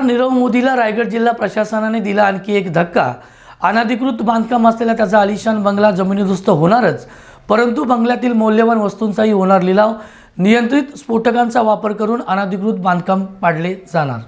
नीरव मोदीला रायगड जिल्हा प्रशासनाने दिला आणखी एक धक्का. अनधिकृत बांधकाम असलेला त्याचा आलिशान बंगला जमिनीदुस्त होणारच परंतु बंगल्यातील मौल्यवान वस्तूंचाही होणार लिलाव. नियंत्रित स्फोटकांचा वापर करून अनधिकृत बांधकाम पाडले जाणार.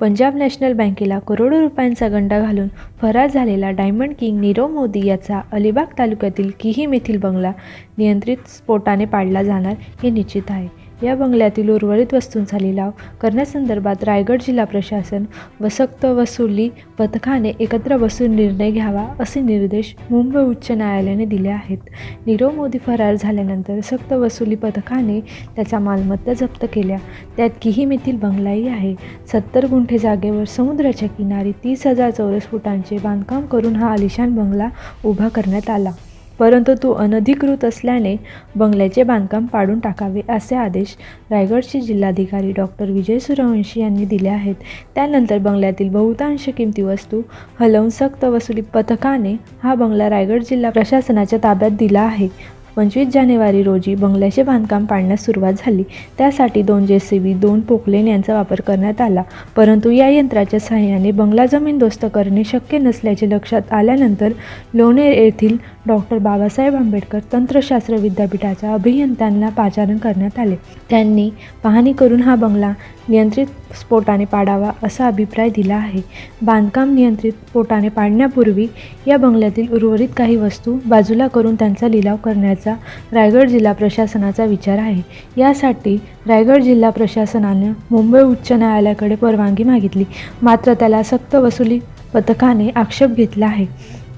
पंजाब नॅशनल बँकेला करोडो रुपयांचा गंडा घालून फरार झालेला डायमंड किंग नीरव मोदी याचा अलिबाग तालुक्यातील किहीम येथील बंगला नियंत्रित स्फोटाने पाडला जाणार हे निश्चित आहे. या बंगल्यातील उर्वरित वस्तूंचा लिलाव करण्यासंदर्भात रायगड जिल्हा प्रशासन व सक्त वसुली पथकाने एकत्र बसून निर्णय घ्यावा असे निर्देश मुंबई उच्च न्यायालयाने दिले आहेत. नीरव मोदी फरार झाल्यानंतर सक्त वसुली पथकाने त्याच्या मालमत्ता जप्त केल्या. त्यात किहीम येथील बंगलाही आहे. सत्तर गुंठे जागेवर समुद्राच्या किनारी तीस हजार चौरस फुटांचे बांधकाम करून हा आलिशान बंगला उभा करण्यात आला. परंतु तो अनधिकृत असल्याने बंगल्याचे बांधकाम पाडून टाकावे असे आदेश रायगडचे जिल्हाधिकारी डॉक्टर विजय सूर्यवंशी यांनी दिले आहेत. त्यानंतर बंगल्यातील बहुतांश किमती वस्तू हलवून सक्त वसुली पथकाने हा बंगला रायगड जिल्हा प्रशासनाच्या ताब्यात दिला आहे. पंचवीस जानेवारी रोजी बंगल्याचे बांधकाम पाडण्यास सुरुवात झाली. त्यासाठी दोन जे सी बी दोन पोकलेन यांचा वापर करण्यात आला. परंतु या यंत्राच्या सहाय्याने बंगला जमीनदोस्त करणे शक्य नसल्याचे लक्षात आल्यानंतर लोणेर येथील डॉक्टर बाबासाहेब आंबेडकर तंत्रशास्त्र विद्यापीठाच्या अभियंत्यांना पाचारण करण्यात आले. त्यांनी पाहणी करून हा बंगला नियंत्रित स्फोटाने पाडावा असा अभिप्राय दिला आहे. बांधकाम नियंत्रित स्फोटाने पाडण्यापूर्वी या बंगल्यातील उर्वरित काही वस्तू बाजूला करून त्यांचा लिलाव करण्याचा रायगड जिल्हा प्रशासनाचा विचार आहे. यासाठी रायगड जिल्हा प्रशासनानं मुंबई उच्च न्यायालयाकडे परवानगी मागितली. मात्र त्याला सक्त वसुली पथकाने आक्षेप घेतला आहे.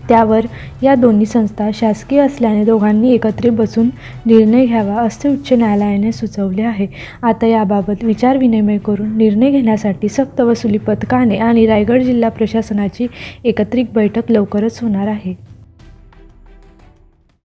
त्यावर या दोन्ही संस्था शासकीय असल्याने दोघांनी एकत्रित बसून निर्णय घ्यावा असे उच्च न्यायालयाने सुचवले आहे. आता याबाबत विचारविनिमय करून निर्णय घेण्यासाठी सक्त वसुली पथकाने आणि रायगड जिल्हा प्रशासनाची एकत्रित बैठक लवकरच होणार आहे.